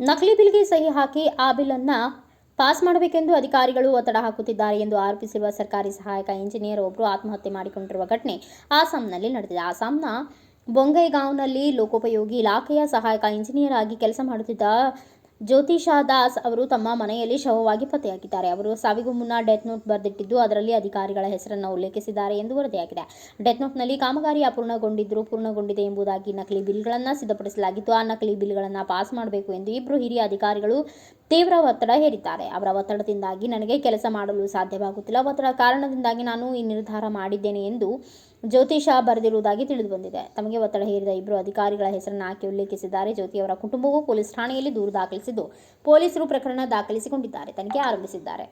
ಸಹಿ ಹಾಕಿ ಆ ಬಿಲ್ಲನ್ನು ಪಾಸ್ ಮಾಡಬೇಕೆಂದು ಅಧಿಕಾರಿಗಳು ಒತ್ತಡ ಹಾಕುತ್ತಿದ್ದಾರೆ ಎಂದು ಆರೋಪಿಸಿರುವ ಸರ್ಕಾರಿ ಸಹಾಯಕ ಇಂಜಿನಿಯರ್ ಒಬ್ಬರು ಆತ್ಮಹತ್ಯೆ ಮಾಡಿಕೊಂಡಿರುವ ಘಟನೆ ಆಸಾಂನಲ್ಲಿ ನಡೆದಿದೆ. ಆಸಾಂನ ಬೊಂಗೈಗಾಂವ್ನಲ್ಲಿ ಲೋಕೋಪಯೋಗಿ ಇಲಾಖೆಯ ಸಹಾಯಕ ಇಂಜಿನಿಯರ್ ಆಗಿ ಕೆಲಸ ಮಾಡುತ್ತಿದ್ದ ಜ್ಯೋತಿಷಾ ದಾಸ್ ಅವರು ತಮ್ಮ ಮನೆಯಲ್ಲಿ ಶವವಾಗಿ ಪತ್ತೆಯಾಗಿದ್ದಾರೆ. ಅವರು ಸಾವಿಗೂ ಮುನ್ನ ಡೆತ್ ನೋಟ್ ಬರೆದಿಟ್ಟಿದ್ದು, ಅದರಲ್ಲಿ ಅಧಿಕಾರಿಗಳ ಹೆಸರನ್ನು ಉಲ್ಲೇಖಿಸಿದ್ದಾರೆ ಎಂದು ವರದಿಯಾಗಿದೆ. ಡೆತ್ ನೋಟ್ನಲ್ಲಿ ಕಾಮಗಾರಿ ಅಪೂರ್ಣಗೊಂಡಿದ್ದರೂ ಪೂರ್ಣಗೊಂಡಿದೆ ಎಂಬುದಾಗಿ ನಕಲಿ ಬಿಲ್ಗಳನ್ನು ಸಿದ್ಧಪಡಿಸಲಾಗಿತ್ತು. ಆ ನಕಲಿ ಬಿಲ್ಗಳನ್ನು ಪಾಸ್ ಮಾಡಬೇಕು ಎಂದು ಇಬ್ಬರು ಹಿರಿಯ ಅಧಿಕಾರಿಗಳು ತೀವ್ರ ಒತ್ತಡ ಹೇರಿದ್ದಾರೆ. ಅವರ ಒತ್ತಡದಿಂದಾಗಿ ನನಗೆ ಕೆಲಸ ಮಾಡಲು ಸಾಧ್ಯವಾಗುತ್ತಿಲ್ಲ. ಒತ್ತಡ ಕಾರಣದಿಂದಾಗಿ ನಾನು ಈ ನಿರ್ಧಾರ ಮಾಡಿದ್ದೇನೆ ಎಂದು ಜ್ಯೋತಿಷ ಬರೆದಿರುವುದಾಗಿ ತಿಳಿದು ಬಂದಿದೆ ತಮಗೆ ಒತ್ತಡ ಹೇರಿದ ಇಬ್ಬರು ಅಧಿಕಾರಿಗಳ ಹೆಸರನ್ನು ಹಾಕಿ ಉಲ್ಲೇಖಿಸಿದ್ದಾರೆ. ಜ್ಯೋತಿ ಅವರ ಕುಟುಂಬವು ಪೊಲೀಸ್ ಠಾಣೆಯಲ್ಲಿ ದೂರು ದಾಖಲಿಸಿದ್ದು ಪೊಲೀಸರು ಪ್ರಕರಣ ದಾಖಲಿಸಿಕೊಂಡಿದ್ದಾರೆ. ತನಿಖೆ ಆರಂಭಿಸಿದ್ದಾರೆ.